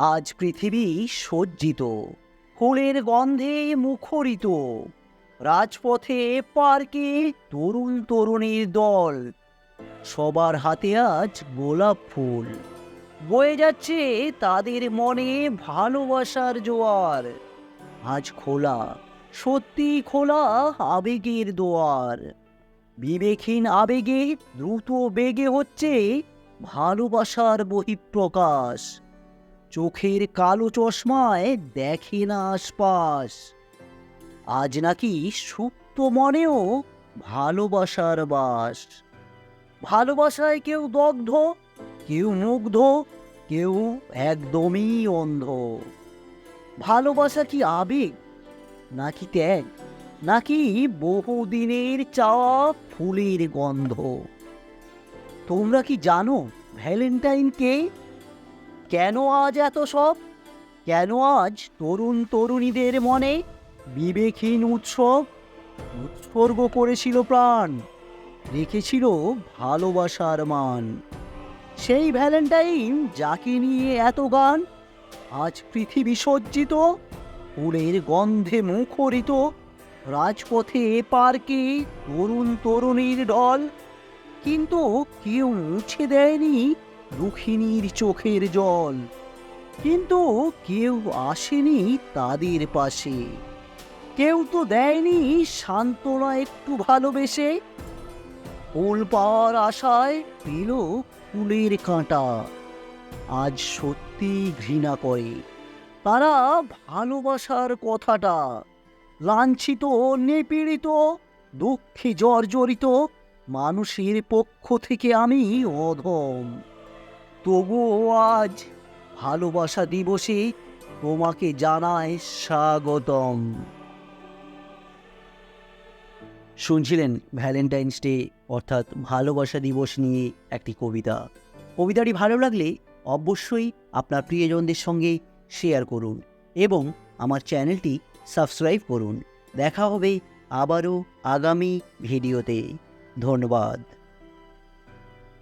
আজ পৃথিবী সজ্জিত ফুলের গন্ধে মুখরিত। রাজপথে পার্কে তরুণ তরুণীর দল। সবার হাতে আজ গোলাপ ফুল। বয়ে যাচ্ছে তাদের মনে ভালোবাসার জোয়ার। আজ খোলা, সত্যি খোলা আবেগের দোয়ার। বিবেকহীন আবেগে দ্রুত বেগে হচ্ছে ভালোবাসার বহিঃপ্রকাশ। চোখের কালো চশমায় দেখে না আশপাশ। আজ নাকি সুপ্ত মনেও ভালোবাসার বাস। ভালোবাসায় কেউ দগ্ধ, কেউ মুগ্ধ, কেউ একদমই অন্ধ। ভালোবাসা কি আবেগ, নাকি ত্যাগ, নাকি বহুদিনের চাওয়া ফুলের গন্ধ? তোমরা কি জানো ভ্যালেন্টাইন কে? কেন আজ এত সব? কেন আজ তরুণ তরুণীদের মনে বিবেকহীন উৎসব? উৎসর্গ করেছিল প্রাণ, রেখেছিল ভালোবাসার মান। সেই ভ্যালেন্টাইন যাকে নিয়ে এত গান, আজ পৃথিবী সজ্জিত, ফুলের গন্ধে মুখরিত, রাজপথে এ পার্কে তরুণ তরুণীর ঢল, কিন্তু কেউ মুছে দেয়নি দুঃখিনীর চোখের জল। কিন্তু কেউ আসেনি তাদের পাশে। কেউ তো দেয়নি সান্ত্বনা একটু ভালোবেসে। ফুল পাওয়ার আশায় পেল ফুলের কাঁটা। আজ সত্যি ঘৃণা করে। তারা ভালোবাসার কথাটা। লাঞ্ছিত, নিপীড়িত, দুঃখে জর্জরিত মানুষের পক্ষ থেকে আমি অধম। তবুও আজ ভালোবাসা দিবসে তোমাকে জানায় স্বাগতম। শুনছিলেন ভ্যালেন্টাইন্স ডে অর্থাৎ ভালোবাসা দিবস নিয়ে একটি কবিতা। কবিতাটি ভালো লাগলে অবশ্যই আপনার প্রিয়জনদের সঙ্গে শেয়ার করুন এবং আমার চ্যানেলটি সাবস্ক্রাইব করুন। দেখা হবে আবারও আগামী ভিডিওতে। ধন্যবাদ।